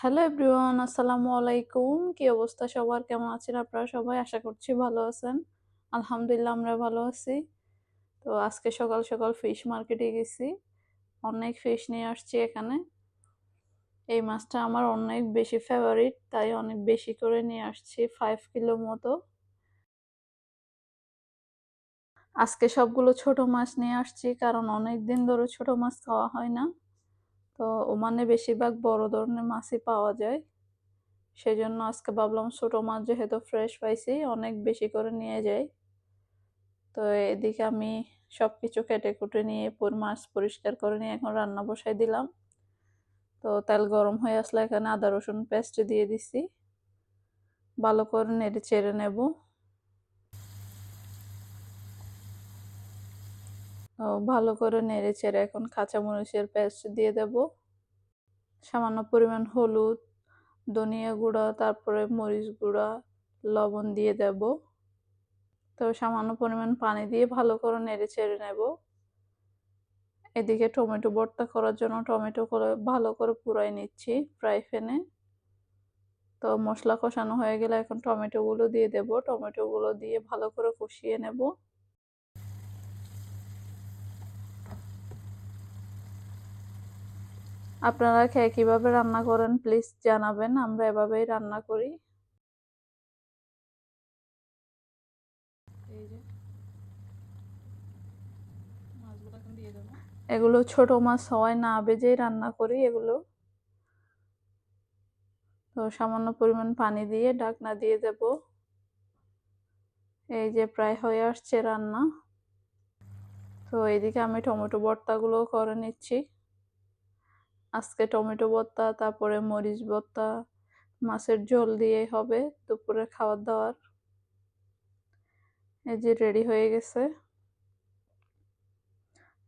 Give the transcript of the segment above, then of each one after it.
Hello everyone, আসসালামু আলাইকুম। কি অবস্থা সবার? কেমন আছেন আপনারা সবাই? আশা করছি ভালো আছেন। আলহামদুলিল্লাহ, আমরা ভালো আছি। তো আজকে সকাল সকাল ফিশ মার্কেটে গেছি। অনেক ফিশ নিয়ে আসছি এখানে। এই মাছটা আমার অনেক বেশি ফেভারিট তাই অনেক বেশি করে নিয়ে আসছি ফাইভ কিলো মতো। আজকে সবগুলো ছোট মাছ নিয়ে আসছি, কারণ অনেক দিন ধরে ছোট মাছ খাওয়া হয় না। তো ওমানে বেশিরভাগ বড় ধরনের মাছই পাওয়া যায়। সেই জন্য আজকে ভাবলাম ছোট মাছ যেহেতু ফ্রেশ পাইছি, অনেক বেশি করে নিয়ে যাই। তো এদিকে আমি সব কিছু কেটে কুটে নিয়ে পুর মাছ পরিষ্কার করে নিয়ে এখন রান্না বসাই দিলাম। তো তেল গরম হয়ে আসলে এখানে আদা রসুন পেস্ট দিয়ে দিছি। ভালো করে নেড়ে চেড়ে নেব। ভালো করে নেড়ে চেড়ে এখন কাঁচামরিচের পেস্ট দিয়ে দেব। সামান্য পরিমাণ হলুদ, ধনিয়া গুঁড়া, তারপরে মরিচ গুঁড়া, লবণ দিয়ে দেব। তো সামান্য পরিমাণ পানি দিয়ে ভালো করে নেড়ে চেড়ে নেব। এদিকে টমেটো ভর্তা করার জন্য টমেটো করে ভালো করে পুরাই নিচ্ছি ফ্রাই প্যানে তো মশলা কষানো হয়ে গেলে এখন টমেটোগুলো দিয়ে দেব। টমেটোগুলো দিয়ে ভালো করে কষিয়ে নেব। আপনারা খেয়ে কীভাবে রান্না করেন প্লিজ জানাবেন, আমরা এভাবেই রান্না করি। এগুলো ছোট মাছ হয় না, বেজেই রান্না করি এগুলো। তো সামান্য পরিমাণ পানি দিয়ে ডাকনা দিয়ে দেব। এই যে প্রায় হয়ে আসছে রান্না। তো এইদিকে আমি টমেটো ভর্তাগুলো করে নিচ্ছি। আজকে টমেটো ভর্তা তারপরে মরিচ ভর্তা মাছের ঝোল দিয়ে হবে দুপুরে খাবার দাওয়ার এই যে রেডি হয়ে গেছে।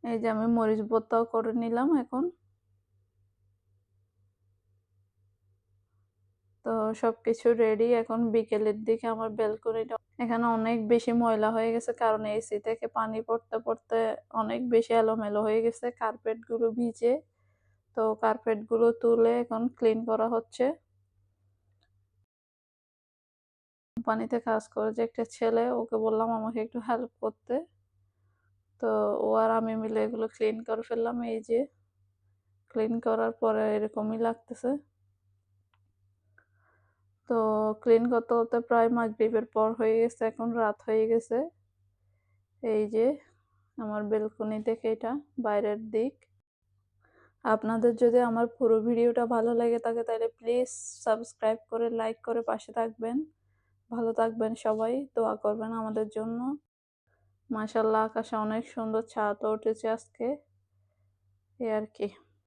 এই যে আমি মরিচ ভর্তাও করে নিলাম এখন। তো সব কিছু রেডি। এখন বিকেলের দিকে আমার বেলকনিটা এখানে অনেক বেশি ময়লা হয়ে গেছে কারণ এসি থেকে পানি পড়তে পড়তে অনেক বেশি এলোমেলো হয়ে গেছে। কার্পেটগুলো ভিজে। তো কার্পেটগুলো তুলে এখন ক্লিন করা হচ্ছে। কোম্পানিতে কাজ করে যে একটা ছেলে, ওকে বললাম আমাকে একটু হেল্প করতে। তো ও আর আমি মিলে এগুলো ক্লিন করে ফেললাম, এই যে ক্লিন করার পরে এরকমই লাগতেছে। তো ক্লিন করতে করতে প্রায় মাগরীবের পর হয়ে গেছে, এখন রাত হয়ে গেছে। এই যে আমার বেলকনি থেকে এটা বাইরের দিক। আপনাদের যদি আমার পুরো ভিডিওটা ভালো লাগে থাকে, তাহলে প্লিজ সাবস্ক্রাইব করে লাইক করে পাশে থাকবেন। ভালো থাকবেন সবাই, দোয়া করবেন আমাদের জন্য। মাসাল্লাহ আকাশে অনেক সুন্দর ছাদ উঠেছে আজকে। এ আর কি।